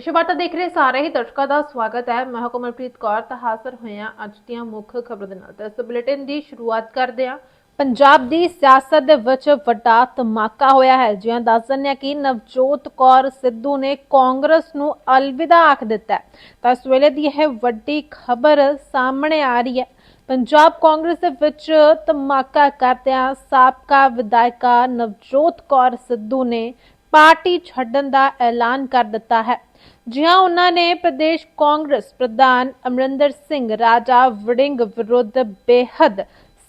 ਵਿਸ਼ਵਾਰਤਾ ਦੇਖ ਰਹੇ ਸਾਰੇ ਹੀ ਦਰਸ਼ਕਾਂ ਦਾ ਸਵਾਗਤ ਹੈ। ਮੈਂ ਹਾਂ ਕੌਰ, ਤਾਂ ਹਾਜ਼ਰ ਹੋਏ ਅੱਜ ਦੀਆਂ ਮੁੱਖ ਖਬਰਾਂ ਦੇ ਨਾਲ। ਤਾਂ ਇਸ ਬੁਲੇਟਿਨ ਦੀ ਸ਼ੁਰੂਆਤ ਕਰਦੇ ਹਾਂ। ਪੰਜਾਬ ਦੀ ਸਿਆਸਤ ਦੇ ਵਿੱਚ ਵੱਡਾ ਧਮਾਕਾ ਹੋਇਆ ਹੈ। ਜਿਵੇਂ ਦੱਸ ਦਿੰਦੇ ਕਿ ਨਵਜੋਤ ਕੌਰ ਸਿੱਧੂ ਨੇ ਕਾਂਗਰਸ ਨੂੰ ਅਲਵਿਦਾ ਆਖ ਦਿੱਤਾ ਤਾਂ ਇਸ ਵੇਲੇ ਦੀ ਇਹ ਵੱਡੀ ਖਬਰ ਸਾਹਮਣੇ ਆ ਰਹੀ ਹੈ। ਪੰਜਾਬ ਕਾਂਗਰਸ ਦੇ ਵਿੱਚ ਧਮਾਕਾ ਕਰਦਿਆਂ ਸਾਬਕਾ ਵਿਧਾਇਕਾ ਨਵਜੋਤ ਕੌਰ ਸਿੱਧੂ ਨੇ ਪਾਰਟੀ ਛੱਡਣ ਦਾ ਐਲਾਨ ਕਰ ਦਿੱਤਾ ਹੈ। ਜਿਹਾਂ ਉਹਨਾਂ ਨੇ ਪ੍ਰਦੇਸ਼ ਕਾਂਗਰਸ ਪ੍ਰਧਾਨ ਅਮਰਿੰਦਰ ਸਿੰਘ ਰਾਜਾ ਵੜਿੰਗ ਵਿਰੁੱਧ ਬੇਹੱਦ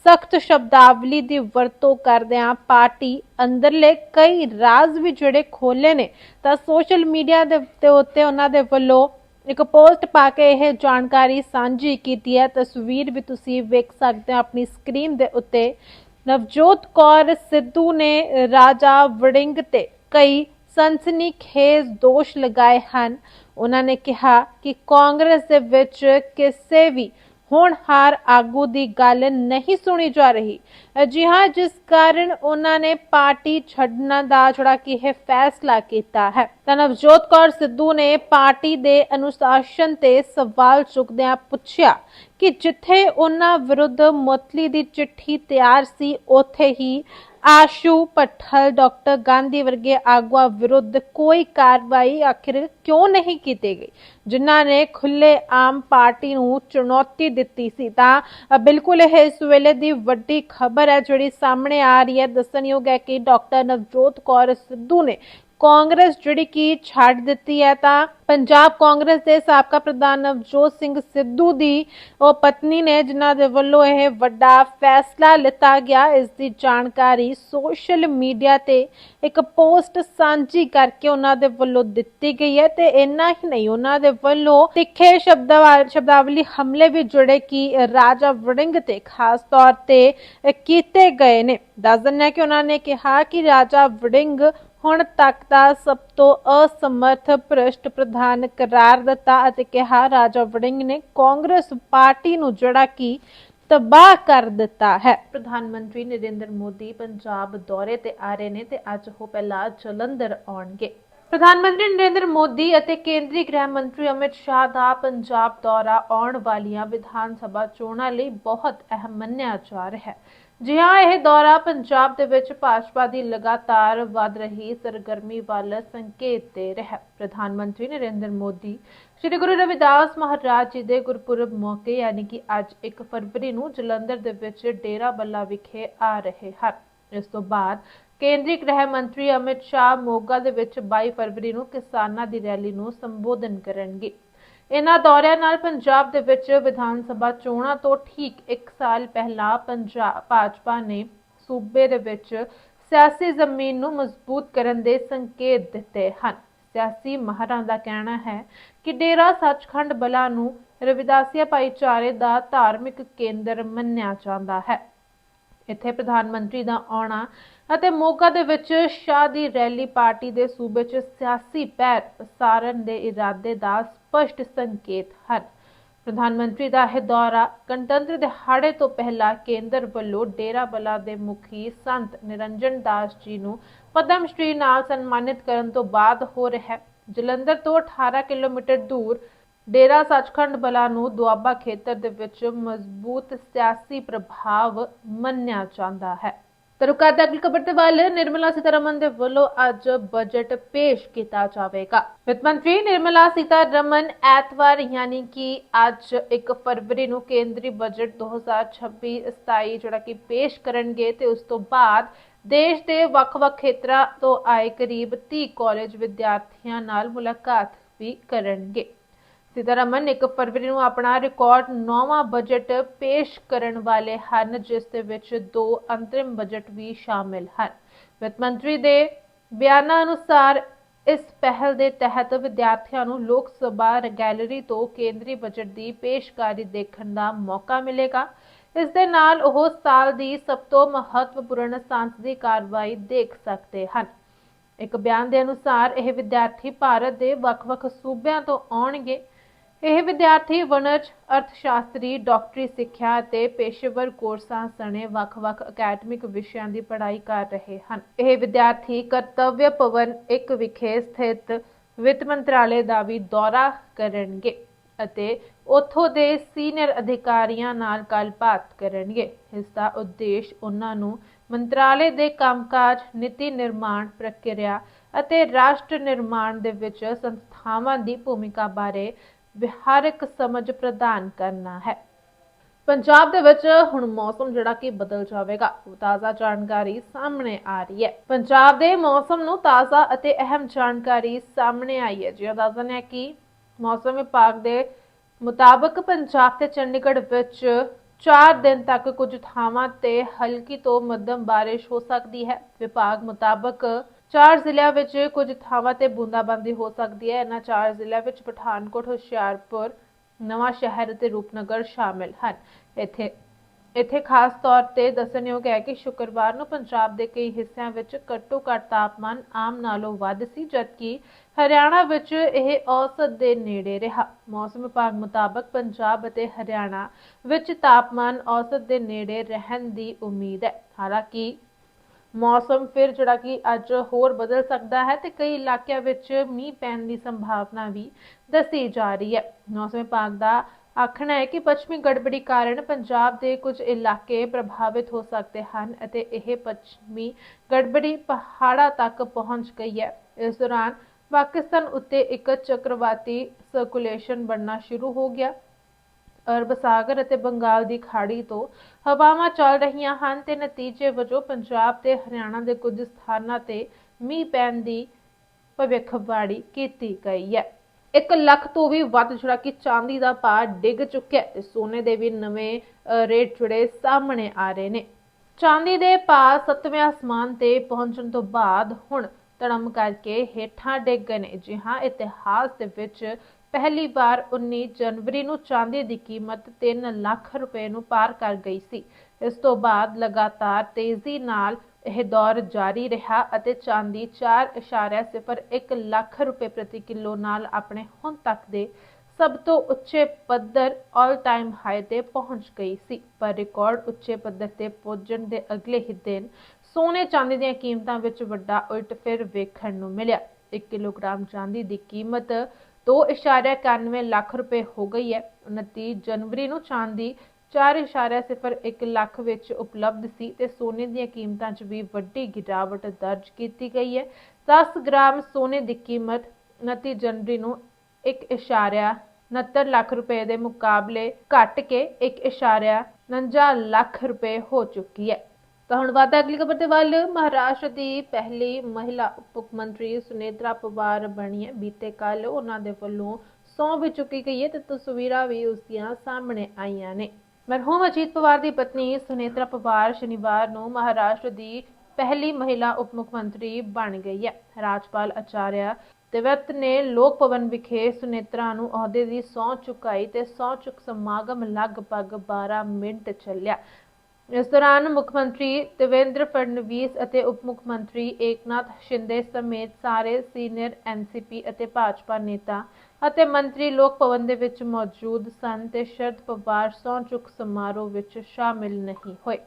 ਸਖਤ ਸ਼ਬਦਾਵਲੀ ਦੀ ਵਰਤੋਂ ਕਰਦਿਆਂ ਪਾਰਟੀ ਅੰਦਰਲੇ ਕਈ ਰਾਜ਼ ਵੀ ਜਿਹੜੇ ਖੋਲੇ ਨੇ, ਤਾਂ ਸੋਸ਼ਲ ਮੀਡੀਆ ਦੇ ਉੱਤੇ ਉੱਤੇ ਉਹਨਾਂ ਦੇ ਵੱਲੋਂ ਇੱਕ ਪੋਸਟ ਪਾ ਕੇ ਇਹ ਜਾਣਕਾਰੀ ਸਾਂਝੀ ਕੀਤੀ ਹੈ। ਤਸਵੀਰ ਵੀ ਤੁਸੀਂ ਵੇਖ ਸਕਦੇ ਹੋ ਆਪਣੀ ਸਕਰੀਨ ਦੇ ਉੱਤੇ। ਨਵਜੋਤ ਕੌਰ ਸਿੱਧੂ ਨੇ ਰਾਜਾ ਵੜਿੰਗ ਤੇ ਕਈ ਸਨਸਨੀਖੇਜ਼ ਦੋਸ਼ ਲਗਾਏ ਹਨ। ਉਹਨਾਂ ਨੇ ਕਿਹਾ ਕਿ ਕਾਂਗਰਸ ਦੇ ਵਿੱਚ ਕਿਸੇ ਵੀ ਹੋਣਹਾਰ ਆਗੂ ਦੀ ਗੱਲ ਨਹੀਂ ਸੁਣੀ ਜਾ ਰਹੀ। ਜੀ ਹਾਂ ਜਿਸ ਕਾਰਨ ਉਹਨਾਂ ਨੇ ਪਾਰਟੀ ਛੱਡਣ ਦਾ ਜਿਹੜਾ ਕਿ ਇਹ ਫੈਸਲਾ ਕੀਤਾ ਹੈ। ਤਾਂ ਨਵਜੋਤ ਕੌਰ ਸਿੱਧੂ ਨੇ ਪਾਰਟੀ ਦੇ ਅਨੁਸ਼ਾਸਨ ਤੇ ਸਵਾਲ ਚੁੱਕਦਿਆਂ ਪੁੱਛਿਆ ਕਿ ਜਿੱਥੇ ਉਹਨਾਂ ਵਿਰੁੱਧ ਮੁਅਤਲੀ ਦੀ ਚਿੱਠੀ ਤਿਆਰ ਸੀ, ਉੱਥੇ ਹੀ ਆਸ਼ੂ ਪਠਲ ਡਾਕਟਰ ਗਾਂਧੀ ਵਰਗੇ ਆਗੂਆਂ ਵਿਰੁੱਧ ਕੋਈ ਕਾਰਵਾਈ ਆਖਿਰ ਕਿਉਂ ਨਹੀਂ ਕੀਤੀ ਗਈ? ਜਿਨ੍ਹਾਂ ਨੇ ਖੁੱਲੇ ਆਮ ਪਾਰਟੀ ਨੂੰ ਚੁਣੌਤੀ ਦਿੱਤੀ ਸੀ। ਤਾਂ ਬਿਲਕੁਲ ਇਹ ਇਸ ਵੇਲੇ ਦੀ ਵੱਡੀ ਖਬਰ ਹੈ ਜਿਹੜੀ ਸਾਹਮਣੇ ਆ ਰਹੀ ਹੈ। ਦੱਸਣਯੋਗ ਹੈ ਕਿ ਡਾਕਟਰ ਨਵਜੋਤ ਕੌਰ ਸਿੱਧੂ ਨੇ ਕਾਂਗਰਸ ਜਿਹੜੀ ਕਿ ਛੱਡ ਦਿੱਤੀ ਹੈ ਤਾਂ ਪੰਜਾਬ ਕਾਂਗਰਸ ਦੇ ਸਾਬਕਾ ਪ੍ਰਧਾਨ ਨਵਜੋਤ ਸਿੰਘ ਸਿੱਧੂ ਦੀ ਉਹ ਪਤਨੀ ਨੇ, ਜਿਨ੍ਹਾਂ ਦੇ ਵੱਲੋਂ ਇਹ ਵੱਡਾ ਫੈਸਲਾ ਲਿੱਤਾ ਗਿਆ, ਇਸ ਦੀ ਜਾਣਕਾਰੀ ਸੋਸ਼ਲ ਮੀਡੀਆ ਤੇ ਇੱਕ ਪੋਸਟ ਸਾਂਝੀ ਕਰਕੇ ਉਹਨਾਂ ਦੇ ਵੱਲੋਂ ਦਿੱਤੀ ਗਈ ਹੈ ਤੇ ਇੰਨਾ ਹੀ ਨਹੀਂ, ਉਹਨਾਂ ਦੇ ਵੱਲੋਂ ਤਿੱਖੇ ਸ਼ਬਦਾਵ- ਸ਼ਬਦਾਵਲੀ ਹਮਲੇ ਵੀ ਜੁੜੇ ਕਿ ਰਾਜਾ ਵੜਿੰਗ ਤੇ ਖਾਸ ਤੌਰ ਤੇ ਕੀਤੇ ਗਏ ਨੇ। ਦੱਸ ਦਿੰਦੇ ਹਾਂ ਕਿ ਉਹਨਾਂ ਨੇ ਕਿਹਾ ਕਿ ਰਾਜਾ ਵੜਿੰਗ ਹੁਣ ਤੱਕ ਦਾ ਸਭ ਤੋਂ ਅਸਮਰਥ ਭ੍ਰਿਸ਼ਟ ਪ੍ਰਧਾਨ ਕਰਾਰ ਦਿੱਤਾ ਅਤੇ ਕਿਹਾ ਰਾਜਾ ਵੜਿੰਗ ਨੇ ਕਾਂਗਰਸ ਪਾਰਟੀ ਨੂੰ ਜਿਹੜਾ ਕਿ ਤਬਾਹ ਕਰ ਦਿੱਤਾ ਹੈ। ਪ੍ਰਧਾਨ ਮੰਤਰੀ ਨਰਿੰਦਰ ਮੋਦੀ ਪੰਜਾਬ ਦੌਰੇ ਤੇ ਆ ਰਹੇ ਨੇ ਤੇ ਅੱਜ ਉਹ ਪਹਿਲਾਂ ਜਲੰਧਰ ਆਉਣਗੇ। ਪ੍ਰਧਾਨ ਮੰਤਰੀ ਨਰਿੰਦਰ ਮੋਦੀ ਅਤੇ ਕੇਂਦਰੀ ਗ੍ਰਹਿ ਮੰਤਰੀ ਅਮਿਤ ਸ਼ਾਹ ਦਾ ਪੰਜਾਬ ਦੌਰਾ ਆਉਣ ਵਾਲੀਆਂ ਵਿਧਾਨ ਸਭਾ ਚੋਣਾਂ ਲਈ ਬਹੁਤ ਅਹਿਮ ਮੰਨਿਆ ਜਾ ਰਿਹਾ ਹੈ। ਜੀ ਹਾਂ, ਇਹ ਦੌਰਾ ਪੰਜਾਬ ਦੇ ਵਿੱਚ ਭਾਜਪਾ ਦੀ ਲਗਾਤਾਰ ਵੱਧ ਰਹੀ ਸਰਗਰਮੀ ਵੱਲ ਸੰਕੇਤ ਦੇ ਰਿਹਾ। ਪ੍ਰਧਾਨ ਮੰਤਰੀ ਨਰਿੰਦਰ ਮੋਦੀ, ਸ੍ਰੀ ਗੁਰੂ ਰਵਿਦਾਸ ਮਹਾਰਾਜ ਜੀ ਦੇ ਗੁਰਪੁਰਬ ਮੌਕੇ ਯਾਨੀ ਕਿ ਅੱਜ 1 ਫਰਵਰੀ ਨੂੰ ਜਲੰਧਰ ਦੇ ਵਿੱਚ ਡੇਰਾ ਬੱਲਾ ਵਿਖੇ ਆ ਰਹੇ ਹਨ। ਇਸ ਤੋਂ ਬਾਅਦ ਕੇਂਦਰੀ ਗ੍ਰਹਿ ਮੰਤਰੀ ਅਮਿਤ ਸ਼ਾਹ ਮੋਗਾ ਦੇ ਵਿੱਚ 22 ਫਰਵਰੀ ਨੂੰ ਕਿਸਾਨਾਂ ਦੀ ਰੈਲੀ ਨੂੰ ਸੰਬੋਧਨ ਕਰਨਗੇ। ਇਹਨਾਂ ਦੌਰਿਆਂ ਨਾਲ ਪੰਜਾਬ ਦੇ ਵਿੱਚ ਵਿਧਾਨ ਸਭਾ ਚੋਣਾਂ ਤੋਂ ਠੀਕ 1 ਸਾਲ ਪਹਿਲਾਂ ਪੰਜਾਬ ਭਾਜਪਾ ਨੇ ਸੂਬੇ ਦੇ ਵਿੱਚ ਸਿਆਸੀ ਜ਼ਮੀਨ ਨੂੰ ਮਜ਼ਬੂਤ ਕਰਨ ਦੇ ਸੰਕੇਤ ਦਿੱਤੇ ਹਨ। ਸਿਆਸੀ ਮਾਹਰਾਂ ਦਾ ਕਹਿਣਾ ਹੈ ਕਿ ਡੇਰਾ ਸੱਚਖੰਡ ਬਲਾ ਨੂੰ ਰਵਿਦਾਸੀਆ ਭਾਈਚਾਰੇ ਦਾ ਧਾਰਮਿਕ ਕੇਂਦਰ ਮੰਨਿਆ ਜਾਂਦਾ ਹੈ। ਇੱਥੇ ਪ੍ਰਧਾਨ ਮੰਤਰੀ ਦਾ ਆਉਣਾ ਅਤੇ ਮੋਗਾ ਦੇ ਵਿੱਚ ਸ਼ਾਹ ਦੀ ਰੈਲੀ ਪਾਰਟੀ ਦੇ ਸੂਬੇ 'ਚ ਸਿਆਸੀ ਪੈਰ ਪਸਾਰਨ ਦੇ ਇਰਾਦੇ ਦਾ ਸਪਸ਼ਟ ਸੰਕੇਤ ਹਨ। ਪ੍ਰਧਾਨ ਮੰਤਰੀ ਦਾ ਇਹ ਦੌਰਾ ਗਣਤੰਤਰ ਦਿਹਾੜੇ ਤੋਂ ਪਹਿਲਾਂ ਕੇਂਦਰ ਵੱਲੋਂ ਡੇਰਾ ਬਲਾ ਦੇ ਮੁਖੀ ਸੰਤ ਨਿਰੰਜਨ ਦਾਸ ਜੀ ਨੂੰ ਪਦਮ ਸ਼੍ਰੀ ਨਾਲ ਸਨਮਾਨਿਤ ਕਰਨ ਤੋਂ ਬਾਅਦ ਹੋ ਰਿਹਾ ਹੈ ਜਲੰਧਰ ਤੋਂ 18 ਕਿਲੋਮੀਟਰ ਦੂਰ ਡੇਰਾ ਸੱਚਖੰਡ ਬਲਾ ਨੂੰ ਦੁਆਬਾ ਖੇਤਰ ਦੇ ਵਿੱਚ ਮਜ਼ਬੂਤ ਸਿਆਸੀ ਪ੍ਰਭਾਵ ਮੰਨਿਆ ਜਾਂਦਾ ਹੈ। ਤਰੁਕਾ ਦਾ ਅਗਲੀ ਖਬਰ ਤੇ ਵੱਲ ਨਿਰਮਲਾ ਸੀਤਾਰਮਨ ਦੇ ਵੱਲੋਂ ਅੱਜ ਬਜਟ ਪੇਸ਼ ਕੀਤਾ ਜਾਵੇਗਾ। ਵਿੱਤ ਮੰਤਰੀ ਨਿਰਮਲਾ ਸੀਤਾਰਮਨ ਐਤਵਾਰ, ਯਾਨੀ ਕਿ ਅੱਜ 1 ਫਰਵਰੀ ਨੂੰ ਕੇਂਦਰੀ ਬਜਟ 2026-27 ਜਿਹੜਾ ਕਿ ਪੇਸ਼ ਕਰਨਗੇ ਤੇ ਉਸ ਤੋਂ ਬਾਅਦ ਦੇਸ਼ ਦੇ ਵੱਖ-ਵੱਖ ਖੇਤਰਾਂ ਤੋਂ ਆਏ ਕਰੀਬ 30 ਕਾਲਜ ਵਿਦਿਆਰਥੀਆਂ ਨਾਲ ਮੁਲਾਕਾਤ ਵੀ ਕਰਨਗੇ। ਸੀਤਾਰਮਨ ਇੱਕ ਫਰਵਰੀ ਨੂੰ ਆਪਣਾ ਰਿਕਾਰਡ ਨੌਵਾਂ ਬਜਟ ਪੇਸ਼ ਕਰਨ ਵਾਲੇ ਹਨ, ਜਿਸ ਦੇ ਵਿੱਚ ਦੋ ਅੰਤਰਿਮ ਬਜਟ ਵੀ ਸ਼ਾਮਿਲ ਹਨ। ਵਿੱਤ ਮੰਤਰੀ ਦੇ ਬਿਆਨਾਂ ਅਨੁਸਾਰ, ਇਸ ਪਹਿਲ ਦੇ ਤਹਿਤ ਵਿਦਿਆਰਥੀਆਂ ਨੂੰ ਲੋਕ ਸਭਾ ਗੈਲਰੀ ਤੋਂ ਕੇਂਦਰੀ ਬਜਟ ਦੀ ਪੇਸ਼ਕਾਰੀ ਦੇਖਣ ਦਾ ਮੌਕਾ ਮਿਲੇਗਾ। ਇਸ ਦੇ ਨਾਲ ਉਹ ਸਾਲ ਦੀ ਸਭ ਤੋਂ ਮਹੱਤਵਪੂਰਨ ਸੰਸਦੀ ਕਾਰਵਾਈ ਦੇਖ ਸਕਦੇ ਹਨ। ਇੱਕ ਬਿਆਨ ਦੇ ਅਨੁਸਾਰ, ਇਹ ਵਿਦਿਆਰਥੀ ਭਾਰਤ ਦੇ ਵੱਖ-ਵੱਖ ਸੂਬਿਆਂ ਤੋਂ ਆਉਣਗੇ। ਇਹ ਵਿਦਿਆਰਥੀ ਵਣਜ ਅਰਥਸ਼ਾਸਤਰੀ, ਡਾਕਟਰੀ ਸਿੱਖਿਆ ਅਤੇ ਪੇਸ਼ੇਵਰ ਕੋਰਸਾਂ ਸਣੇ ਵੱਖ-ਵੱਖ ਅਕੈਡਮਿਕ ਵਿਸ਼ਿਆਂ ਦੀ ਪੜ੍ਹਾਈ ਕਰ ਰਹੇ ਹਨ। ਇਹ ਵਿਦਿਆਰਥੀ ਕਰਤਵਯ ਭਵਨ ਇੱਕ ਵਿਖੇ ਸਥਿਤ ਵਿੱਤ ਮੰਤਰਾਲੇ ਦਾ ਵੀ ਦੌਰਾ ਕਰਨਗੇ ਅਤੇ ਉੱਥੋਂ ਦੇ ਸੀਨੀਅਰ ਅਧਿਕਾਰੀਆਂ ਨਾਲ ਗੱਲਬਾਤ ਕਰਨਗੇ। ਇਸ ਦਾ ਉਦੇਸ਼ ਉਹਨਾਂ ਨੂੰ ਮੰਤਰਾਲੇ ਦੇ ਕੰਮਕਾਜ, ਨੀਤੀ ਨਿਰਮਾਣ ਪ੍ਰਕਿਰਿਆ ਅਤੇ ਰਾਸ਼ਟਰ ਨਿਰਮਾਣ ਦੇ ਵਿੱਚ ਸੰਸਥਾਵਾਂ ਦੀ ਭੂਮਿਕਾ ਬਾਰੇ ਵਿਹਾਰਕ ਸਮਝ ਪ੍ਰਦਾਨ ਕਰਨਾ ਹੈ। ਪੰਜਾਬ ਦੇ ਵਿੱਚ ਹੁਣ ਮੌਸਮ ਜਿਹੜਾ ਕਿ ਬਦਲ ਜਾਵੇਗਾ ਤਾਜ਼ਾ ਜਾਣਕਾਰੀ ਸਾਹਮਣੇ ਆ ਰਹੀ ਹੈ। ਪੰਜਾਬ ਦੇ ਮੌਸਮ ਨੂੰ ਤਾਜ਼ਾ ਅਤੇ ਅਹਿਮ ਜਾਣਕਾਰੀ ਸਾਹਮਣੇ ਆਈ ਹੈ। ਜਿਵੇਂ ਦੱਸ ਦਿੰਦੇ ਕਿ ਮੌਸਮ ਵਿਭਾਗ ਦੇ ਮੁਤਾਬਕ ਪੰਜਾਬ ਤੇ ਚੰਡੀਗੜ੍ਹ ਵਿੱਚ 4 ਦਿਨ ਤੱਕ ਕੁਝ ਥਾਵਾਂ ਤੇ ਹਲਕੀ ਤੋਂ ਮੱਧਮ ਬਾਰਿਸ਼ ਹੋ ਸਕਦੀ ਹੈ। ਵਿਭਾਗ ਮੁਤਾਬਕ ਚਾਰ ਜ਼ਿਲ੍ਹਿਆਂ ਵਿੱਚ ਕੁਝ ਥਾਵਾਂ ਤੇ ਬੂੰਦਾਬਾਂਦੀ ਹੋ ਸਕਦੀ ਹੈ। ਇਹਨਾਂ ਚਾਰ ਜ਼ਿਲ੍ਹਿਆਂ ਵਿੱਚ ਪਠਾਨਕੋਟ, ਹੁਸ਼ਿਆਰਪੁਰ, ਨਵਾਂ ਸ਼ਹਿਰ ਅਤੇ ਰੂਪਨਗਰ ਸ਼ਾਮਿਲ ਹਨ। ਇੱਥੇ ਇੱਥੇ ਖਾਸ ਤੌਰ ਤੇ ਦੱਸਣਯੋਗ ਹੈ ਕਿ ਸ਼ੁੱਕਰਵਾਰ ਨੂੰ ਪੰਜਾਬ ਦੇ ਕਈ ਹਿੱਸਿਆਂ ਵਿੱਚ ਘੱਟੋ ਘੱਟ ਤਾਪਮਾਨ ਆਮ ਨਾਲੋਂ ਵੱਧ ਸੀ, ਜਦਕਿ ਹਰਿਆਣਾ ਵਿੱਚ ਇਹ ਔਸਤ ਦੇ ਨੇੜੇ ਰਿਹਾ। ਮੌਸਮ ਵਿਭਾਗ ਮੁਤਾਬਕ ਪੰਜਾਬ ਅਤੇ ਹਰਿਆਣਾ ਵਿੱਚ ਤਾਪਮਾਨ ਔਸਤ ਦੇ ਨੇੜੇ ਰਹਿਣ ਦੀ ਉਮੀਦ ਹੈ। ਹਾਲਾਂਕਿ ਮੌਸਮ ਫਿਰ ਜਿਹੜਾ ਕਿ ਅੱਜ ਹੋਰ ਬਦਲ ਸਕਦਾ ਹੈ ਤੇ ਕਈ ਇਲਾਕਿਆਂ ਵਿੱਚ ਮੀਂਹ ਪੈਣ ਦੀ ਸੰਭਾਵਨਾ ਵੀ ਦੱਸੀ ਜਾ ਰਹੀ ਹੈ। ਮੌਸਮ ਵਿਭਾਗ ਦਾ ਆਖਣਾ ਹੈ ਕਿ ਪੱਛਮੀ ਗੜਬੜੀ ਕਾਰਨ ਪੰਜਾਬ ਦੇ ਕੁਝ ਇਲਾਕੇ ਪ੍ਰਭਾਵਿਤ ਹੋ ਸਕਦੇ ਹਨ ਅਤੇ ਇਹ ਪੱਛਮੀ ਗੜਬੜੀ ਪਹਾੜਾਂ ਤੱਕ ਪਹੁੰਚ ਗਈ ਹੈ। ਇਸ ਦੌਰਾਨ ਪਾਕਿਸਤਾਨ ਉੱਤੇ ਇੱਕ ਚੱਕਰਵਾਤੀ ਸਰਕੂਲੇਸ਼ਨ ਬਣਨਾ ਸ਼ੁਰੂ ਹੋ ਗਿਆ। ਅਰਬ ਸਾਗਰ ਅਤੇ ਬੰਗਾਲ ਦੀ ਖਾੜੀ ਤੋਂ ਹਵਾਵਾਂ ਚੱਲ ਰਹੀਆਂ ਹਨ ਤੇ ਨਤੀਜੇ ਵਜੋਂ ਪੰਜਾਬ ਤੇ ਹਰਿਆਣਾ ਦੇ ਕੁਝ ਸਥਾਨਾਂ ਤੇ ਮੀਂਹ ਪੈਣ ਦੀ ਭਵਿੱਖਬਾਣੀ ਕੀਤੀ ਗਈ ਹੈ। 1 ਲੱਖ ਤੋਂ ਵੀ ਵੱਧ ਜਿਹੜਾ ਕਿ ਚਾਂਦੀ ਦਾ ਭਾਅ ਡਿੱਗ ਚੁੱਕਿਆ ਤੇ ਸੋਨੇ ਦੇ ਵੀ ਨਵੇਂ ਰੇਟ ਜਿਹੜੇ ਸਾਹਮਣੇ ਆ ਰਹੇ ਨੇ। ਚਾਂਦੀ ਦੇ ਭਾਅ ਸੱਤਵੇਂ ਅਸਮਾਨ ਤੇ ਪਹੁੰਚਣ ਤੋਂ ਬਾਅਦ ਹੁਣ ਧੜਮ ਕਰਕੇ ਹੇਠਾਂ ਡਿੱਗ ਗਏ ਨੇ। ਜੀ ਹਾਂ, ਇਤਿਹਾਸ ਦੇ ਵਿੱਚ ਪਹਿਲੀ ਵਾਰ 19 ਜਨਵਰੀ ਨੂੰ ਚਾਂਦੀ ਦੀ ਕੀਮਤ 3 ਲੱਖ ਰੁਪਏ ਨੂੰ ਪਾਰ ਕਰ ਗਈ ਸੀ। ਇਸ ਤੋਂ ਬਾਅਦ ਲਗਾਤਾਰ ਤੇਜ਼ੀ ਨਾਲ ਇਹ ਦੌਰ ਜਾਰੀ ਰਿਹਾ ਅਤੇ ਚਾਂਦੀ 4.01 ਲੱਖ ਰੁਪਏ ਪ੍ਰਤੀ ਕਿਲੋ ਨਾਲ ਆਪਣੇ ਹੁਣ ਤੱਕ ਦੇ ਸਭ ਤੋਂ ਉੱਚੇ ਪੱਧਰ ਆਲ ਟਾਈਮ ਹਾਈ ਤੇ ਪਹੁੰਚ ਗਈ ਸੀ। ਪਰ ਰਿਕਾਰਡ ਉੱਚੇ ਪੱਧਰ ਤੇ ਪਹੁੰਚਣ ਦੇ ਅਗਲੇ ਹੀ ਦਿਨ ਸੋਨੇ ਚਾਂਦੀ ਦੀਆਂ ਕੀਮਤਾਂ ਵਿੱਚ ਵੱਡਾ ਉਲਟਫੇਰ ਵੇਖਣ ਨੂੰ ਮਿਲਿਆ। 1 ਕਿਲੋਗ੍ਰਾਮ ਚਾਂਦੀ ਦੀ ਕੀਮਤ 2.91 ਲੱਖ ਰੁਪਏ ਹੋ ਗਈ ਹੈ। 29 ਜਨਵਰੀ ਨੂੰ ਚਾਂਦੀ 4.01 ਲੱਖ ਵਿੱਚ ਉਪਲਬਧ ਸੀ ਤੇ ਸੋਨੇ ਦੀਆਂ ਕੀਮਤਾਂ 'ਚ ਵੀ ਵੱਡੀ ਗਿਰਾਵਟ ਦਰਜ ਕੀਤੀ ਗਈ ਹੈ। 10 ਗ੍ਰਾਮ ਸੋਨੇ ਦੀ ਕੀਮਤ 29 ਜਨਵਰੀ ਨੂੰ 1.69 ਲੱਖ ਰੁਪਏ ਦੇ ਮੁਕਾਬਲੇ ਘਟ ਕੇ 1.49 ਲੱਖ ਰੁਪਏ ਹੋ ਚੁੱਕੀ ਹੈ। ਤਾਂ ਹੁਣ ਵਾਦਾ ਅਗਲੀ ਖਬਰ ਦੇ ਵੱਲ, ਮਹਾਰਾਸ਼ਟਰ ਦੀ ਪਹਿਲੀ ਮਹਿਲਾ ਉਪ ਮੁੱਖ ਮੰਤਰੀ ਸੁਨੇਤਰਾ ਪਵਾਰ ਬਣੀ ਹੈ। ਬੀਤੇ ਕੱਲ ਉਹਨਾਂ ਦੇ ਵੱਲੋਂ ਸਹੁੰ ਵੀ ਚੁੱਕੀ ਗਈ ਹੈ ਤੇ ਤਸਵੀਰਾਂ ਵੀ ਉਸ ਦੀਆਂ ਸਾਹਮਣੇ ਆਈਆਂ ਨੇ। ਮਰਹੂਮ ਅਜੀਤ ਪਵਾਰ ਦੀ ਪਤਨੀ ਸੁਨੇਤਰਾ ਪਵਾਰ ਸ਼ਨੀਵਾਰ ਨੂੰ ਮਹਾਰਾਸ਼ਟਰ ਦੀ ਪਹਿਲੀ ਮਹਿਲਾ ਉਪ ਮੁੱਖ ਮੰਤਰੀ ਬਣ ਗਈ ਹੈ। ਰਾਜਪਾਲ ਆਚਾਰਿਆ ਦੇਵਤ ਨੇ ਲੋਕ ਭਵਨ ਵਿਖੇ ਸੁਨੇਤਰਾ ਨੂੰ ਅਹੁਦੇ ਦੀ ਸਹੁੰ ਚੁਕਾਈ ਤੇ ਸਹੁੰ ਚੁੱਕ ਸਮਾਗਮ ਲਗਭਗ 12 ਮਿੰਟ ਚੱਲਿਆ। ਇਸ ਦੌਰਾਨ ਮੁੱਖ ਮੰਤਰੀ ਦੇਵੇਂਦਰ ਫੜਨਵੀਸ ਅਤੇ ਉਪ ਮੁੱਖ ਮੰਤਰੀ ਏਕਨਾਥ ਸ਼ਿੰਦੇ ਸਮੇਤ ਸਾਰੇ ਸੀਨੀਅਰ ਐਨਸੀਪੀ ਅਤੇ ਭਾਜਪਾ ਨੇਤਾ ਅਤੇ ਮੰਤਰੀ ਲੋਕ ਭਵਨ ਦੇ ਵਿੱਚ ਮੌਜੂਦ ਸਨ ਤੇ ਸ਼ਰਦ ਪਵਾਰ ਸਹੁੰ ਚੁੱਕ ਸਮਾਰੋਹ ਵਿੱਚ ਸ਼ਾਮਿਲ ਨਹੀਂ ਹੋਏ।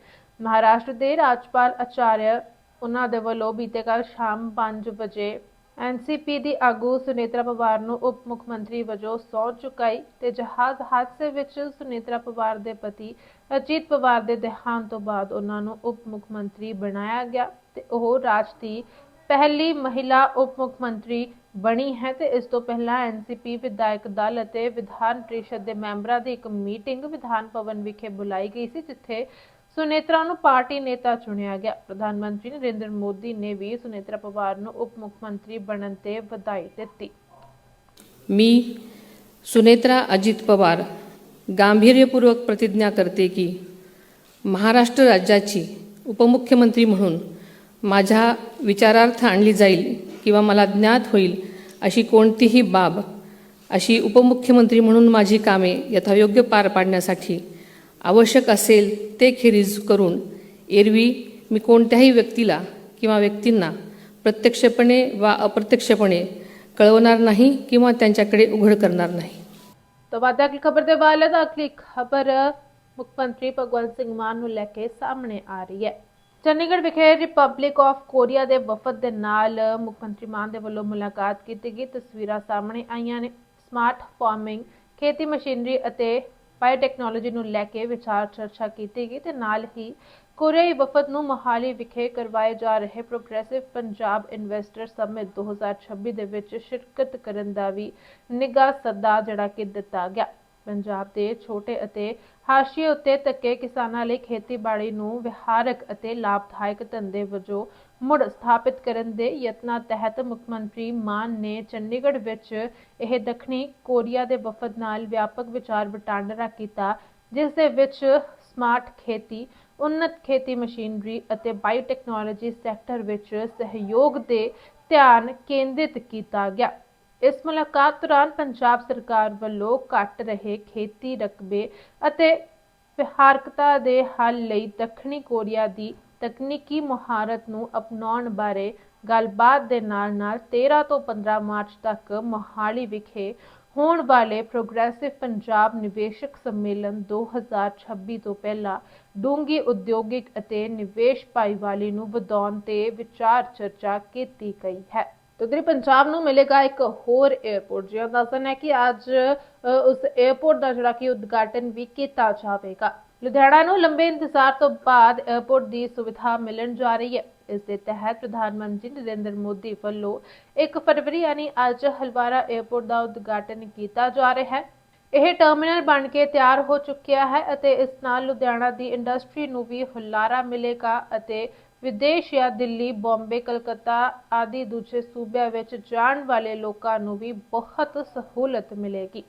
ਮਹਾਰਾਸ਼ਟਰ ਦੇ ਰਾਜਪਾਲ ਆਚਾਰਿਆ, ਉਹਨਾਂ ਦੇ ਵੱਲੋਂ ਬੀਤੇ ਕੱਲ ਸ਼ਾਮ 5 ਵਜੇ ਐਨਸੀਪੀ ਦੀ ਆਗੂ ਸੁਨੇਤਰਾ ਪਵਾਰ ਨੂੰ ਉਪ ਮੁੱਖ ਮੰਤਰੀ ਵਜੋਂ ਸਹੁੰ ਚੁਕਾਈ ਤੇ ਜਹਾਜ਼ ਹਾਦਸੇ ਵਿੱਚ ਸੁਨੇਤਰਾ ਪਵਾਰ ਦੇ ਪਤੀ ਅਜੀਤ ਪਵਾਰ ਦੇ ਦੇਹਾਂਤ ਤੋਂ ਬਾਅਦ ਉਹਨਾਂ ਨੂੰ ਉਪ ਮੁੱਖ ਮੰਤਰੀ ਬਣਾਇਆ ਗਿਆ ਤੇ ਉਹ ਰਾਜ ਦੀ ਪਹਿਲੀ ਮਹਿਲਾ ਉਪ ਮੁੱਖ ਮੰਤਰੀ ਬਣੀ ਹੈ ਤੇ ਇਸ ਤੋਂ ਪਹਿਲਾਂ ਐਨਸੀਪੀ ਵਿਧਾਇਕ ਦਲ ਅਤੇ ਵਿਧਾਨ ਪ੍ਰੀਸ਼ਦ ਦੇ ਮੈਂਬਰਾਂ ਦੀ ਇੱਕ ਮੀਟਿੰਗ ਵਿਧਾਨ ਭਵਨ ਵਿਖੇ ਬੁਲਾਈ ਗਈ ਸੀ, ਜਿੱਥੇ સુનેત્રાનું પાર્ટી નેતા ચૂંટ્યા ગયા પ્રધાનમંત્રી નરેન્દ્ર મોદીને વી સુનેત્રા પવારનું ઉપમુખ્યમંત્રી બનતે વધાઈ દીધી मी सुनेत्रा अजित पवार गांभीर्यपूर्वक प्रतिज्ञा करते की महाराष्ट्र राज्याची उपमुख्यमंत्री म्हणून माझ्या विचारार्थ आणली जाईल किंवा मला ज्ञात होईल अशी कोणतीही बाब अशी उपमुख्यमंत्री म्हणून माझी कामे यथायोग्य पार पाडण्यासाठी आवश्यक असेल ते खेरीज करून एरवी मी कोणत्याही व्यक्तीला किंवा व्यक्तींना प्रत्यक्षपणे वा अप्रत्यक्षपणे कळवणार नाही किंवा त्यांच्याकडे उघड करणार नाही ਤਾਂ ਵਾਦਾ ਅਗਲੀ ਖਬਰ ਦੇ ਵੱਲ ਤਾਂ ਅਗਲੀ ਖਬਰ ਮੁੱਖ ਮੰਤਰੀ ਭਗਵੰਤ ਸਿੰਘ ਮਾਨ ਨੂੰ ਲੈ ਕੇ ਸਾਹਮਣੇ ਆ ਰਹੀ ਹੈ ਚੰਡੀਗੜ੍ਹ ਵਿਖੇ ਰਿਪਬਲਿਕ ਆਫ ਕੋਰੀਆ ਦੇ ਵਫਦ ਦੇ ਨਾਲ ਮੁੱਖ ਮੰਤਰੀ ਮਾਨ ਦੇ ਵੱਲੋਂ ਮੁਲਾਕਾਤ ਕੀਤੀ ਗਈ ਤਸਵੀਰਾਂ ਸਾਹਮਣੇ ਆਈਆਂ ਨੇ ਸਮਾਰਟ ਫਾਰਮਿੰਗ ਖੇਤੀ ਮਸ਼ੀਨਰੀ ਅਤੇ ਬਾਇਓਟੈਕਨੋਲੋਜੀ ਨੂੰ ਲੈ ਕੇ ਵਿਚਾਰ ਚਰਚਾ ਕੀਤੀ ਗਈ ਤੇ ਨਾਲ ਹੀ ਕੋਰੀਆਈ ਵਫਦ ਨੂੰ ਮੋਹਾਲੀ ਵਿਖੇ ਕਰਵਾਏ ਜਾ ਰਹੇ ਪ੍ਰੋਗਰੈਸਿਵ ਪੰਜਾਬ ਇਨਵੈਸਟਰ ਸਮਿਟ 2026 ਦੇ ਵਿੱਚ ਸ਼ਿਰਕਤ ਕਰਨ ਦਾ ਵੀ ਨਿੱਘਾ ਸੱਦਾ ਜਿਹੜਾ ਕਿ ਦਿੱਤਾ ਗਿਆ। ਪੰਜਾਬ ਦੇ ਛੋਟੇ ਅਤੇ ਹਾਸ਼ੀਏ ਉੱਤੇ ਤੱਕੇ ਕਿਸਾਨਾਂ ਲਈ ਖੇਤੀਬਾੜੀ ਨੂੰ ਵਿਹਾਰਕ ਅਤੇ ਲਾਭਦਾਇਕ ਧੰਦੇ ਵਜੋਂ ਮੁੜ ਸਥਾਪਿਤ ਕਰਨ ਦੇ ਯਤਨਾਂ ਤਹਿਤ ਮੁੱਖ ਮੰਤਰੀ ਮਾਨ ਨੇ ਚੰਡੀਗੜ੍ਹ ਵਿੱਚ ਇਹ ਦੱਖਣੀ ਕੋਰੀਆ ਦੇ ਵਫਦ ਨਾਲ ਵਿਆਪਕ ਵਿਚਾਰ ਵਟਾਂਦਰਾ ਕੀਤਾ, ਜਿਸ ਦੇ ਵਿੱਚ ਸਮਾਰਟ ਖੇਤੀ ਉન્નਤ ਖੇਤੀ ਮਸ਼ੀਨਰੀ ਅਤੇ ਬਾਇਓਟੈਕਨੋਲੋਜੀ ਸੈਕਟਰ ਵਿੱਚ ਸਹਿਯੋਗ ਦੇ ਧਿਆਨ ਕੇਂਦਰਿਤ ਕੀਤਾ ਗਿਆ। ਇਸ ਮੁਲਾਕਾਤ ਦੌਰਾਨ ਪੰਜਾਬ ਸਰਕਾਰ ਵੱਲੋਂ ਘਟ ਰਹੇ ਖੇਤੀ ਰਕਬੇ ਅਤੇ ਵਿਹਾਰਕਤਾ ਦੇ ਹੱਲ ਲਈ ਦੱਖਣੀ ਕੋਰੀਆ ਦੀ ਤਕਨੀਕੀ ਮੁਹਾਰਤ ਨੂੰ ਅਪਣਾਉਣ ਬਾਰੇ ਗੱਲਬਾਤ ਦੇ ਨਾਲ-ਨਾਲ 13 ਤੋਂ 15 ਮਾਰਚ ਤੱਕ ਮੋਹਾਲੀ ਵਿਖੇ ਹੋਣ ਵਾਲੇ ਪ੍ਰੋਗਰੈਸਿਵ ਪੰਜਾਬ ਨਿਵੇਸ਼ਕ ਸੰਮੇਲਨ 2026 ਤੋਂ ਪਹਿਲਾਂ ਡੂੰਗੀ ਉਦਯੋਗਿਕ ਅਤੇ ਨਿਵੇਸ਼ ਭਾਈਵਾਲੀ ਨੂੰ ਵਧਾਉਣ ਤੇ ਵਿਚਾਰ ਚਰਚਾ ਕੀਤੀ ਗਈ ਹੈ। तो ਉਧਰ ਪੰਜਾਬ ਨੂੰ ਮਿਲੇਗਾ ਇੱਕ ਹੋਰ 에어ਪੋਰਟ ਜਿਹੜਾ ਦੱਸਣ ਹੈ ਕਿ ਅੱਜ ਉਸ 에어ਪੋਰਟ ਦਾ ਜਿਹੜਾ ਕਿ ਉਦਘਾਟਨ ਵੀ ਕੀਤਾ ਜਾਵੇਗਾ। ਲੁਧਿਆਣਾ ਨੂੰ ਲੰਬੇ ਇੰਤਜ਼ਾਰ ਤੋਂ ਬਾਅਦ 에어ਪੋਰਟ ਦੀ ਸੁਵਿਧਾ ਮਿਲਣ ਜਾ ਰਹੀ ਹੈ। ਇਸ ਦੇ ਤਹਿਤ ਪ੍ਰਧਾਨ ਮੰਤਰੀ ਨਰਿੰਦਰ ਮੋਦੀ ਵੱਲੋਂ 1 ਫਰਵਰੀ ਯਾਨੀ ਅੱਜ ਹਲਵਾਰਾ 에어ਪੋਰਟ ਦਾ ਉਦਘਾਟਨ ਕੀਤਾ ਜਾ ਰਿਹਾ ਹੈ। ਇਹ ਟਰਮੀਨਲ ਬਣ ਕੇ ਤਿਆਰ ਹੋ ਚੁੱਕਿਆ ਹੈ ਅਤੇ ਇਸ ਨਾਲ ਲੁਧਿਆਣਾ ਦੀ ਇੰਡਸਟਰੀ ਨੂੰ ਵੀ ਹੁਲਾਰਾ ਮਿਲੇਗਾ ਅਤੇ ਵਿਦੇਸ਼ ਜਾਂ ਦਿੱਲੀ, ਬੰਬੇ, ਕਲਕੱਤਾ ਆਦਿ ਦੂਜੇ ਸੂਬਿਆਂ ਵਿੱਚ ਜਾਣ ਵਾਲੇ ਲੋਕਾਂ ਨੂੰ ਵੀ ਬਹੁਤ ਸਹੂਲਤ ਮਿਲੇਗੀ।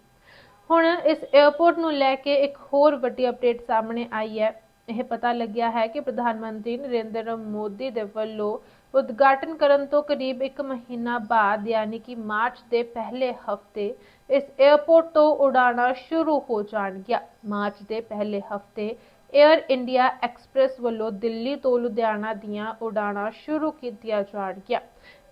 ਹੁਣ ਇਸ 에어ਪੋਰਟ ਨੂੰ ਲੈ ਕੇ ਇੱਕ ਹੋਰ ਵੱਡੀ ਅਪਡੇਟ ਸਾਹਮਣੇ ਆਈ ਹੈ। ਇਹ ਪਤਾ ਲੱਗਿਆ ਹੈ ਕਿ ਪ੍ਰਧਾਨ ਮੰਤਰੀ ਨਰਿੰਦਰ ਮੋਦੀ ਦੇ ਵੱਲੋਂ ਉਦਘਾਟਨ ਕਰਨ ਤੋਂ ਕਰੀਬ 1 ਮਹੀਨਾ ਬਾਅਦ, ਯਾਨੀ ਕਿ ਮਾਰਚ ਦੇ ਪਹਿਲੇ ਹਫ਼ਤੇ, ਇਸ 에어ਪੋਰਟ ਤੋਂ ਉਡਾਣਾ ਸ਼ੁਰੂ ਹੋ ਜਾਣਗੀਆਂ। ਮਾਰਚ ਦੇ ਪਹਿਲੇ ਹਫ਼ਤੇ 에ਅਰ ਇੰਡੀਆ ਐਕਸਪ੍ਰੈਸ ਵੱਲੋਂ ਦਿੱਲੀ ਤੋਂ ਲੁਧਿਆਣਾ ਦੀਆਂ ਉਡਾਣਾਂ ਸ਼ੁਰੂ ਕੀਤੀਆਂ ਜਾਣਗੀਆਂ।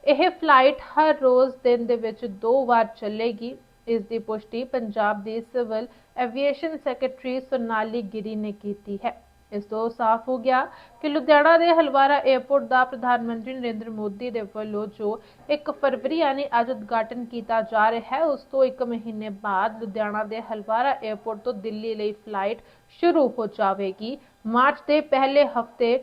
ਇਹ ਫਲਾਈਟ ਹਰ ਰੋਜ਼ ਦਿਨ ਦੇ ਵਿੱਚ ਦੋ ਵਾਰ ਚੱਲੇਗੀ। ਇਸ ਦੀ ਪੁਸ਼ਟੀ ਪੰਜਾਬ ਦੀ civil aviation secretary Sonali Giri ਨੇ ਕੀਤੀ ਹੈ। ਇਸ ਤੋਂ ਸਾਫ਼ ਹੋ ਗਿਆ ਕਿ ਲੁਧਿਆਣਾ ਦੇ ਹਲਵਾਰਾ 에ਅਰਪੋਰਟ ਦਾ ਪ੍ਰਧਾਨ ਮੰਤਰੀ ਨਰਿੰਦਰ ਮੋਦੀ ਦੇ ਵੱਲੋਂ ਜੋ 1 ਫਰਵਰੀ ਯਾਨੀ ਅੱਜ ਉਦਘਾਟਨ ਕੀਤਾ ਜਾ ਰਿਹਾ ਹੈ, ਉਸ ਤੋਂ 1 ਮਹੀਨੇ ਬਾਅਦ ਲੁਧਿਆਣਾ ਦੇ ਹਲਵਾਰਾ 에ਅਰਪੋਰਟ ਤੋਂ ਦਿੱਲੀ ਲਈ ਫਲਾਈਟ ਸ਼ੁਰੂ ਹੋ ਜਾਵੇਗੀ। ਮਾਰਚ ਦੇ ਪਹਿਲੇ ਹਫ਼ਤੇ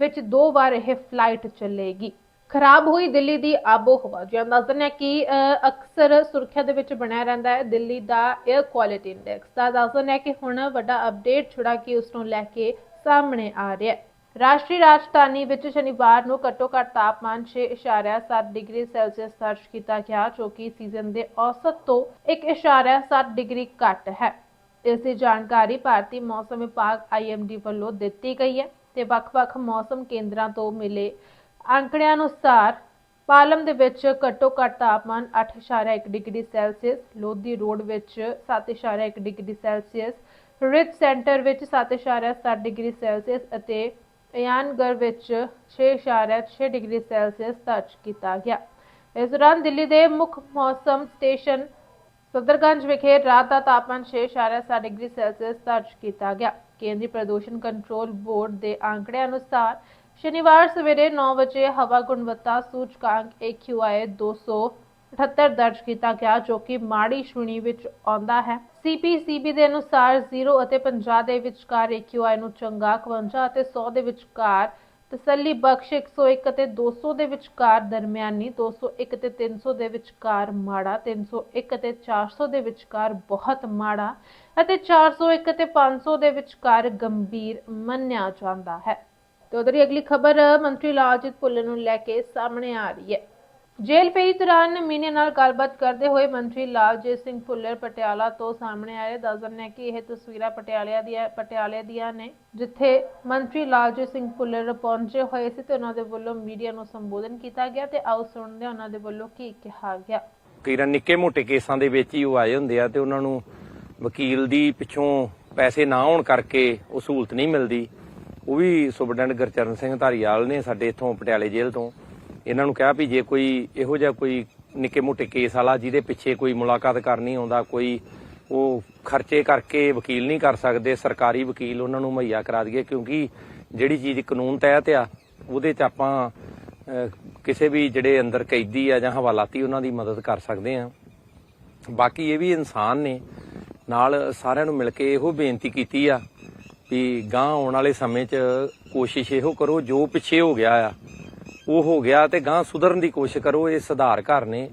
ਵਿੱਚ ਦੋ ਵਾਰ ਇਹ ਫਲਾਈਟ ਚੱਲੇਗੀ। ਖਰਾਬ ਹੋਈ ਦਿੱਲੀ ਦੀ ਆਬੋ ਹਵਾ ਜਿਵੇਂ ਦੱਸਦੇ ਹਾਂ ਕਿ ਅਕਸਰ ਸੁਰੱਖਿਆ ਦੇ ਵਿੱਚ ਬਣਿਆ ਰਹਿੰਦਾ ਹੈ ਦਿੱਲੀ ਦਾ 에ਅਰ ਕੁਆਲਿਟੀ ਇੰਡੈਕਸ ਦਾ ਦੱਸਦੇ ਹਾਂ ਕਿ ਹੁਣ ਵੱਡਾ ਅਪਡੇਟ ਛੁੜਾ ਕਿ ਉਸ ਨੂੰ ਲੈ ਕੇ ਸਾਹਮਣੇ ਆ ਰਿਹਾ ਹੈ। ਰਾਸ਼ਟਰੀ ਰਾਜਧਾਨੀ ਵਿੱਚ ਸ਼ਨੀਵਾਰ ਨੂੰ ਘੱਟੋ-ਘੱਟ ਤਾਪਮਾਨ 6.7 ਡਿਗਰੀ ਸੈਲਸੀਅਸ ਦਰਜ ਕੀਤਾ ਗਿਆ, ਜੋ ਕਿ ਸੀਜ਼ਨ ਦੇ ਔਸਤ ਤੋਂ 1.7 ਡਿਗਰੀ ਘੱਟ ਹੈ। ਇਸ ਦੀ ਜਾਣਕਾਰੀ ਭਾਰਤੀ ਮੌਸਮ ਵਿਭਾਗ ਆਈਐਮਡੀ ਵੱਲੋਂ ਦਿੱਤੀ ਗਈ ਹੈ ਤੇ ਵੱਖ-ਵੱਖ ਮੌਸਮ ਕੇਂਦਰਾਂ ਤੋਂ ਮਿਲੇ ਅੰਕੜਿਆਂ ਅਨੁਸਾਰ ਪਾਲਮ ਦੇ ਵਿੱਚ ਘੱਟੋ ਘੱਟ ਤਾਪਮਾਨ 8.1 ਡਿਗਰੀ ਸੈਲਸੀਅਸ, ਲੋਧੀ ਰੋਡ ਵਿੱਚ 7.1 ਡਿਗਰੀ ਸੈਲਸੀਅਸ ਰਿਚ ਸੈਂਟਰ ਵਿੱਚ 7.7 ਡਿਗਰੀ ਸੈਲਸੀਅਸ ਅਤੇ ਇਆਨਗਰ ਵਿੱਚ 6.6 ਡਿਗਰੀ ਸੈਲਸੀਅਸ ਦਰਜ ਕੀਤਾ ਗਿਆ। ਇਸ ਦੌਰਾਨ ਦਿੱਲੀ ਦੇ ਮੁੱਖ ਮੌਸਮ ਸਟੇਸ਼ਨ ਸਫਦਰਗੰਜ ਵਿਖੇ ਰਾਤ ਦਾ ਤਾਪਮਾਨ 6.7 ਡਿਗਰੀ ਸੈਲਸੀਅਸ ਦਰਜ ਕੀਤਾ ਗਿਆ। ਕੇਂਦਰੀ ਪ੍ਰਦੂਸ਼ਣ ਕੰਟਰੋਲ ਬੋਰਡ ਦੇ ਅੰਕੜਿਆਂ ਅਨੁਸਾਰ ਸ਼ਨੀਵਾਰ ਸਵੇਰੇ 9 ਵਜੇ ਹਵਾ ਗੁਣਵੱਤਾ ਸੂਚਕਾਂਕ AQI 278 ਦਰਜ ਕੀਤਾ ਗਿਆ, ਜੋ ਕਿ ਮਾੜੀ ਸ਼੍ਰੇਣੀ ਵਿੱਚ ਆਉਂਦਾ ਹੈ। CPCB ਦੇ ਅਨੁਸਾਰ 0 ਅਤੇ 50 ਦੇ ਵਿਚਕਾਰ AQI ਨੂੰ ਚੰਗਾ 51 ਅਤੇ 100 ਦੇ ਵਿਚਕਾਰ ਤਸੱਲੀ ਬਖਸ਼ 101 ਅਤੇ 200 ਦੇ ਵਿਚਕਾਰ ਦਰਮਿਆਨੀ 201 ਅਤੇ 300 ਦੇ ਵਿਚਕਾਰ ਮਾੜਾ 301 ਅਤੇ 400 ਦੇ ਵਿਚਕਾਰ ਬਹੁਤ ਮਾੜਾ ਅਤੇ 401 ਅਤੇ 500 ਦੇ ਵਿਚਕਾਰ ਗੰਭੀਰ ਮੰਨਿਆ ਜਾਂਦਾ ਹੈ। ਤੇ ਉਧਰ ਹੀ ਅਗਲੀ ਖਬਰ, ਮੰਤਰੀ ਲਾਲਜੀਤ ਭੁੱਲਰ ਨੂੰ ਲੈ ਕੇ ਸਾਹਮਣੇ ਆ ਰਹੀ ਹੈ। ਜੇਲ੍ਹ ਪੇਈ ਦੌਰਾਨ ਮੀਡੀਆ ਨਾਲ ਗੱਲਬਾਤ ਕਰਦੇ ਹੋਏ ਮੰਤਰੀ ਲਾਲਜੀਤ ਸਿੰਘ ਭੁੱਲਰ ਪਟਿਆਲਾ ਤੋਂ ਸਾਹਮਣੇ ਆਏ। ਦੱਸ ਦਿੰਦੇ ਕਿ ਇਹ ਤਸਵੀਰਾਂ ਪਟਿਆਲੇ ਦੀਆਂ ਪਟਿਆਲੇ ਦੀਆਂ ਨੇ, ਜਿੱਥੇ ਮੰਤਰੀ ਲਾਲਜੀਤ ਸਿੰਘ ਭੁੱਲਰ ਪਹੁੰਚੇ ਹੋਏ ਸੀ ਤੇ ਉਹਨਾਂ ਦੇ ਵੱਲੋਂ ਮੀਡੀਆ ਨੂੰ ਸੰਬੋਧਨ ਕੀਤਾ ਗਿਆ ਤੇ ਆਓ ਸੁਣਦੇ ਹਾਂ ਉਹਨਾਂ ਦੇ ਵੱਲੋਂ ਕੀ ਕਿਹਾ ਗਿਆ। ਕਈ ਵਾਰ ਨਿੱਕੇ ਮੋਟੇ ਕੇਸਾਂ ਦੇ ਵਿੱਚ ਹੀ ਉਹ ਆਏ ਹੁੰਦੇ ਆ ਤੇ ਉਹਨਾਂ ਨੂੰ ਵਕੀਲ ਦੀ ਪਿੱਛੋਂ ਪੈਸੇ ਨਾ ਹੋਣ ਕਰਕੇ ਉਹ ਸਹੂਲਤ ਨਹੀਂ ਮਿਲਦੀ। ਉਹ ਵੀ ਸੁਪਰਡੈਂਟ ਗੁਰਚਰਨ ਸਿੰਘ ਧਾਰੀਵਾਲ ਨੇ ਸਾਡੇ ਇੱਥੋਂ ਪਟਿਆਲੇ ਜੇਲ੍ਹ ਤੋਂ। ਇਹਨਾਂ ਨੂੰ ਕਿਹਾ ਵੀ ਜੇ ਕੋਈ ਇਹੋ ਜਿਹਾ ਕੋਈ ਨਿੱਕੇ ਮੋਟੇ ਕੇਸ ਵਾਲਾ ਜਿਹਦੇ ਪਿੱਛੇ ਕੋਈ ਮੁਲਾਕਾਤ ਕਰਨੀ ਆਉਂਦਾ, ਕੋਈ ਉਹ ਖਰਚੇ ਕਰਕੇ ਵਕੀਲ ਨਹੀਂ ਕਰ ਸਕਦੇ, ਸਰਕਾਰੀ ਵਕੀਲ ਉਹਨਾਂ ਨੂੰ ਮੁਹੱਈਆ ਕਰਾ ਦਈਏ ਕਿਉਂਕਿ ਜਿਹੜੀ ਚੀਜ਼ ਕਾਨੂੰਨ ਤਹਿਤ ਆ, ਉਹਦੇ 'ਚ ਆਪਾਂ ਕਿਸੇ ਵੀ ਜਿਹੜੇ ਅੰਦਰ ਕੈਦੀ ਆ ਜਾਂ ਹਵਾਲਾਤੀ ਉਹਨਾਂ ਦੀ ਮਦਦ ਕਰ ਸਕਦੇ ਆ। ਬਾਕੀ ਇਹ ਵੀ ਇਨਸਾਨ ਨੇ। ਨਾਲ ਸਾਰਿਆਂ ਨੂੰ ਮਿਲ ਕੇ ਇਹੋ ਬੇਨਤੀ ਕੀਤੀ ਆ ਵੀ ਗਾਂ ਆਉਣ ਵਾਲੇ ਸਮੇਂ 'ਚ ਕੋਸ਼ਿਸ਼ ਇਹੋ ਕਰੋ, ਜੋ ਪਿੱਛੇ ਹੋ ਗਿਆ ਆ, ਉਹ ਹੋ ਗਿਆ ਤੇ ਗਾਂ ਸੁਧਰਨ ਦੀ ਕੋਸ਼ਿਸ਼ ਕਰੋ, ਇਹ ਸੁਧਾਰ ਘਰ ਨੇ।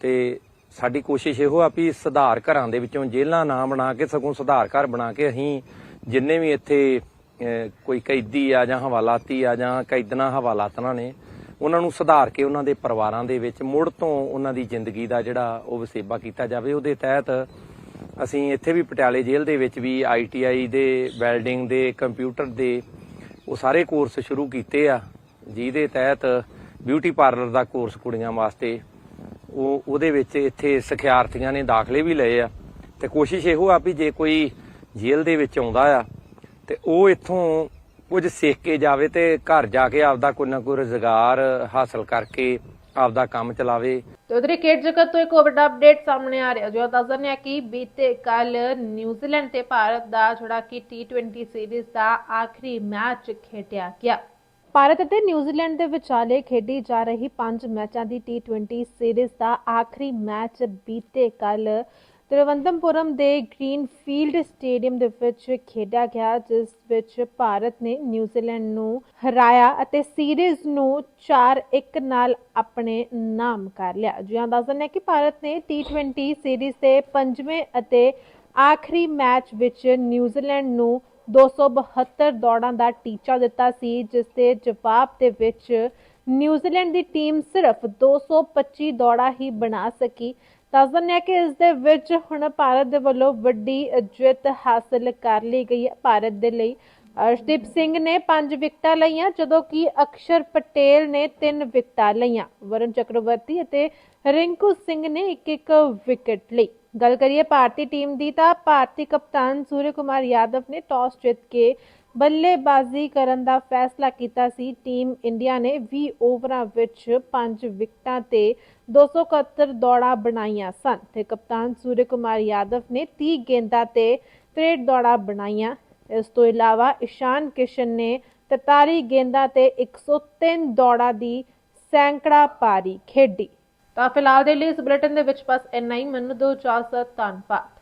ਤੇ ਸਾਡੀ ਕੋਸ਼ਿਸ਼ ਇਹੋ ਆ ਵੀ ਸੁਧਾਰ ਘਰਾਂ ਦੇ ਵਿੱਚੋਂ ਜੇਲ੍ਹਾਂ ਨਾ ਬਣਾ ਕੇ, ਸਗੋਂ ਸੁਧਾਰ ਘਰ ਬਣਾ ਕੇ ਅਸੀਂ ਜਿੰਨੇ ਵੀ ਇੱਥੇ ਕੋਈ ਕੈਦੀ ਆ ਜਾਂ ਹਵਾਲਾਤੀ ਆ ਜਾਂ ਕੈਦਨਾ ਹਵਾਲਾਤਨਾ ਨੇ, ਉਹਨਾਂ ਨੂੰ ਸੁਧਾਰ ਕੇ ਉਹਨਾਂ ਦੇ ਪਰਿਵਾਰਾਂ ਦੇ ਵਿੱਚ ਮੁੜ ਤੋਂ ਉਹਨਾਂ ਦੀ ਜ਼ਿੰਦਗੀ ਦਾ ਜਿਹੜਾ ਉਹ ਵਸੇਬਾ ਕੀਤਾ ਜਾਵੇ, ਉਹਦੇ ਤਹਿਤ ਅਸੀਂ ਇੱਥੇ ਵੀ ਪਟਿਆਲੇ ਜੇਲ੍ਹ ਦੇ ਵਿੱਚ ਵੀ ਆਈਟੀਆਈ ਦੇ, ਵੈਲਡਿੰਗ ਦੇ, ਕੰਪਿਊਟਰ ਦੇ, ਉਹ ਸਾਰੇ ਕੋਰਸ ਸ਼ੁਰੂ ਕੀਤੇ ਆ। ਜਿਹਦੇ ਤਹਿਤ ਬਿਊਟੀ ਪਾਰਲਰ ਦਾ ਕੋਰਸ ਕੁੜੀਆਂ ਵਾਸਤੇ, ਉਹ, ਉਹਦੇ ਵਿੱਚ ਇੱਥੇ ਸਿਖਿਆਰਥੀਆਂ ਨੇ ਦਾਖਲੇ ਵੀ ਲਏ ਆ। ਤੇ ਕੋਸ਼ਿਸ਼ ਇਹੋ ਆ ਵੀ ਜੇ ਕੋਈ ਜੇਲ੍ਹ ਦੇ ਵਿੱਚ ਆਉਂਦਾ ਆ, ਤੇ ਉਹ ਇੱਥੋਂ ਕੁਝ ਸਿੱਖ ਕੇ ਜਾਵੇ ਤੇ ਘਰ ਜਾ ਕੇ ਆਪਦਾ ਕੋਈ ਨਾ ਕੋਈ ਰੁਜ਼ਗਾਰ ਹਾਸਲ ਕਰਕੇ ਆਪਦਾ ਕੰਮ ਚਲਾਵੇ। ਤੇ ਉਧਰ ਖੇਡ ਜਗਤ ਤੋਂ ਇੱਕ ਹੋਰ ਵੱਡਾ ਅਪਡੇਟ ਸਾਹਮਣੇ ਆ ਰਿਹਾ। ਜੋ ਦੱਸ ਰਹੇ ਕਿ ਬੀਤੇ ਕੱਲ ਨਿਊਜ਼ੀਲੈਂਡ ਤੇ ਭਾਰਤ ਦਾ ਜਿਹੜਾ ਕਿ T20 ਸੀਰੀਜ਼ ਦਾ ਆਖਰੀ ਮੈਚ ਖੇਡਿਆ ਗਿਆ। ਭਾਰਤ ਅਤੇ ਨਿਊਜ਼ੀਲੈਂਡ ਦੇ ਵਿਚਾਲੇ ਖੇਡੀ ਜਾ ਰਹੀ ਪੰਜ ਮੈਚਾਂ ਦੀ T20 ਸੀਰੀਜ਼ ਦਾ ਆਖਰੀ ਮੈਚ ਬੀਤੇ ਕੱਲ ਤਿਰਵੰਤਮਪੁਰਮ ਦੇ ਗ੍ਰੀਨਫੀਲਡ ਸਟੇਡੀਅਮ ਦੇ ਵਿੱਚ ਖੇਡਿਆ ਗਿਆ, ਜਿਸ ਵਿੱਚ ਭਾਰਤ ਨੇ ਨਿਊਜ਼ੀਲੈਂਡ ਨੂੰ ਹਰਾਇਆ ਅਤੇ ਸੀਰੀਜ਼ ਨੂੰ 4-1 ਨਾਲ ਆਪਣੇ ਨਾਮ ਕਰ ਲਿਆ। ਜਿਵੇਂ ਦੱਸ ਦਿੰਦੇ ਕਿ ਭਾਰਤ ਨੇ T20 ਸੀਰੀਜ਼ ਦੇ ਪੰਜਵੇਂ ਅਤੇ ਆਖਰੀ ਮੈਚ ਵਿੱਚ ਨਿਊਜ਼ੀਲੈਂਡ ਨੂੰ 272 ਦੌੜਾਂ ਦਾ ਟੀਚਾ ਦਿੱਤਾ ਸੀ, ਜਿਸ ਦੇ ਜਵਾਬ ਦੇ ਵਿੱਚ ਨਿਊਜ਼ੀਲੈਂਡ ਦੀ ਟੀਮ ਸਿਰਫ 225 ਦੌੜਾਂ ਹੀ ਬਣਾ ਸਕੀ ਦੱਸ ਦਿੰਦੇ ਹਾਂ ਕਿ ਇਸ ਦੇ ਵਿੱਚ ਹੁਣ ਭਾਰਤ ਦੇ ਵੱਲੋਂ ਵੱਡੀ ਜਿੱਤ ਹਾਸਲ ਕਰ ਲਈ ਗਈ ਹੈ। ਭਾਰਤ ਦੇ ਲਈ ਅਰਸ਼ਦੀਪ ਸਿੰਘ ਨੇ 5 ਵਿਕਟਾਂ ਲਈਆਂ, ਜਦੋਂ ਕਿ ਅਕਸ਼ਰ ਪਟੇਲ ਨੇ 3 ਵਿਕਟਾਂ ਲਈਆਂ। ਵਰੁਣ ਚੱਕਰਵਰਤੀ ਅਤੇ ਰਿੰਕੂ ਸਿੰਘ ਨੇ ਇੱਕ ਇੱਕ ਵਿਕਟ ਲਈ। ਗੱਲ ਕਰੀਏ ਭਾਰਤੀ ਟੀਮ ਦੀ ਤਾਂ ਭਾਰਤੀ ਕਪਤਾਨ ਸੂਰਯ ਕੁਮਾਰ ਯਾਦਵ ਨੇ ਟਾਸ ਜਿੱਤ ਕੇ ਬੱਲੇਬਾਜ਼ੀ ਕਰਨ ਦਾ ਫੈਸਲਾ ਕੀਤਾ ਸੀ। ਟੀਮ ਇੰਡੀਆ ਨੇ 20 ਓਵਰਾਂ ਵਿੱਚ 5 ਵਿਕਟਾਂ ਤੇ 271 ਦੌੜਾਂ ਬਣਾਈਆਂ ਸਨ ਤੇ ਕਪਤਾਨ ਸੂਰਜ ਕੁਮਾਰ ਯਾਦਵ ਨੇ 30 ਗੇਂਦਾਂ ਤੇ 63 ਦੌੜਾਂ ਬਣਾਈਆਂ। ਇਸ ਤੋਂ ਇਲਾਵਾ ਇਸ਼ਾਨ ਕਿਸ਼ਨ ਨੇ 43 ਗੇਂਦਾਂ ਤੇ 103 ਦੌੜਾਂ ਦੀ ਸੈਂਕੜਾ ਪਾਰੀ ਖੇਡੀ। ਤਾਂ ਫਿਲਹਾਲ ਦੇ ਲਈ ਇਸ ਬੁਲੇਟਿਨ ਦੇ ਵਿੱਚ ਬਸ ਇੰਨਾ ਹੀ। ਮੈਨੂੰ ਦੋ ਇਜਾਜ਼ਤ, ਧੰਨਵਾਦ।